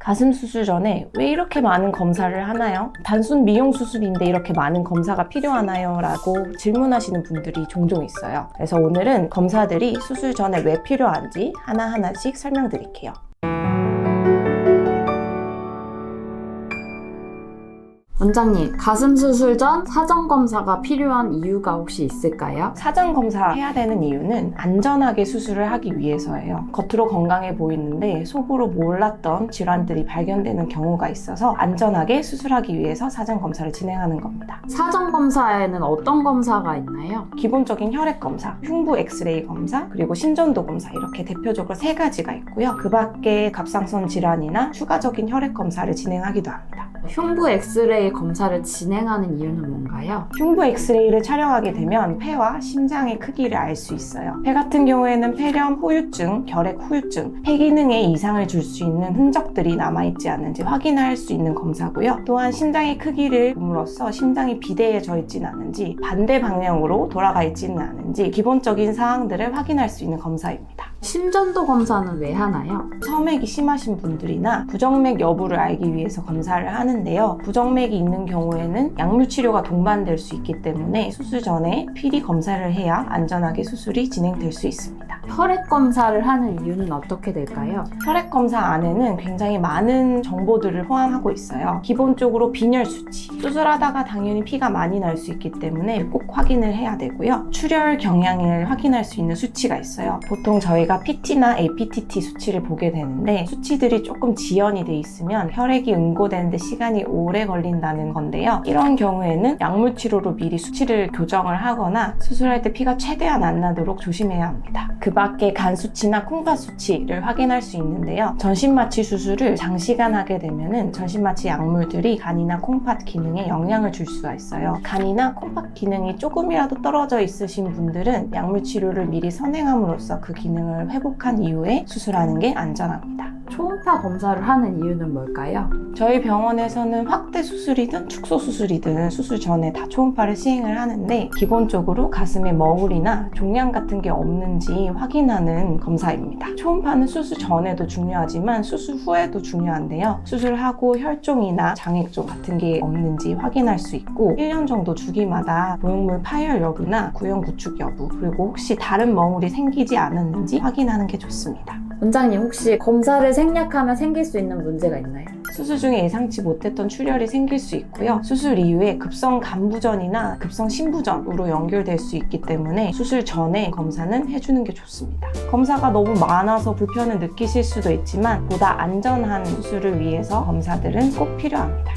가슴 수술 전에 왜 이렇게 많은 검사를 하나요? 단순 미용 수술인데 이렇게 많은 검사가 필요하나요? 라고 질문하시는 분들이 종종 있어요. 그래서 오늘은 검사들이 수술 전에 왜 필요한지 하나하나씩 설명드릴게요. 원장님, 가슴 수술 전 사전 검사가 필요한 이유가 혹시 있을까요? 사전 검사 해야 되는 이유는 안전하게 수술을 하기 위해서예요. 겉으로 건강해 보이는데 속으로 몰랐던 질환들이 발견되는 경우가 있어서 안전하게 수술하기 위해서 사전 검사를 진행하는 겁니다. 사전 검사에는 어떤 검사가 있나요? 기본적인 혈액 검사, 흉부 엑스레이 검사, 그리고 신전도 검사 이렇게 대표적으로 세 가지가 있고요. 그 밖에 갑상선 질환이나 추가적인 혈액 검사를 진행하기도 합니다. 흉부 엑스레이 검사를 진행하는 이유는 뭔가요? 흉부 엑스레이를 촬영하게 되면 폐와 심장의 크기를 알 수 있어요. 폐 같은 경우에는 폐렴, 후유증, 결핵 후유증, 폐 기능에 이상을 줄 수 있는 흔적들이 남아있지 않은지 확인할 수 있는 검사고요. 또한 심장의 크기를 봄으로써 심장이 비대해져 있지는 않은지 반대 방향으로 돌아가 있지는 않은지 기본적인 사항들을 확인할 수 있는 검사입니다. 심전도 검사는 왜 하나요? 처맥이 심하신 분들이나 부정맥 여부를 알기 위해서 검사를 하는데요. 부정맥이 있는 경우에는 약물 치료가 동반될 수 있기 때문에 수술 전에 PD 검사를 해야 안전하게 수술이 진행될 수 있습니다. 혈액 검사를 하는 이유는 어떻게 될까요? 혈액 검사 안에는 굉장히 많은 정보들을 포함하고 있어요. 기본적으로 빈혈 수치. 수술하다가 당연히 피가 많이 날 수 있기 때문에 꼭 확인을 해야 되고요. 출혈 경향을 확인할 수 있는 수치가 있어요. 보통 저희가 PT나 APTT 수치를 보게 되는데 수치들이 조금 지연이 돼 있으면 혈액이 응고되는데 시간이 오래 걸린다는 건데요. 이런 경우에는 약물 치료로 미리 수치를 교정을 하거나 수술할 때 피가 최대한 안 나도록 조심해야 합니다. 그 밖에 간 수치나 콩팥 수치를 확인할 수 있는데요. 전신마취 수술을 장시간 하게 되면은 전신마취 약물들이 간이나 콩팥 기능에 영향을 줄 수가 있어요. 간이나 콩팥 기능이 조금이라도 떨어져 있으신 분들은 약물 치료를 미리 선행함으로써 그 기능을 회복한 이후에 수술하는 게 안전합니다. 초음파 검사를 하는 이유는 뭘까요? 저희 병원에서는 확대 수술이든 축소 수술이든 수술 전에 다 초음파를 시행을 하는데 기본적으로 가슴에 머울이나 종양 같은 게 없는지 확인하는 검사입니다. 초음파는 수술 전에도 중요하지만 수술 후에도 중요한데요. 수술하고 혈종이나 장액종 같은 게 없는지 확인할 수 있고 1년 정도 주기마다 모형물 파열 여부나 구형 구축 여부 그리고 혹시 다른 머울이 생기지 않았는지 확인하는 게 좋습니다. 원장님, 혹시 검사를 생략하면 생길 수 있는 문제가 있나요? 수술 중에 예상치 못했던 출혈이 생길 수 있고요. 수술 이후에 급성 간부전이나 급성 신부전으로 연결될 수 있기 때문에 수술 전에 검사는 해주는 게 좋습니다. 검사가 너무 많아서 불편을 느끼실 수도 있지만 보다 안전한 수술을 위해서 검사들은 꼭 필요합니다.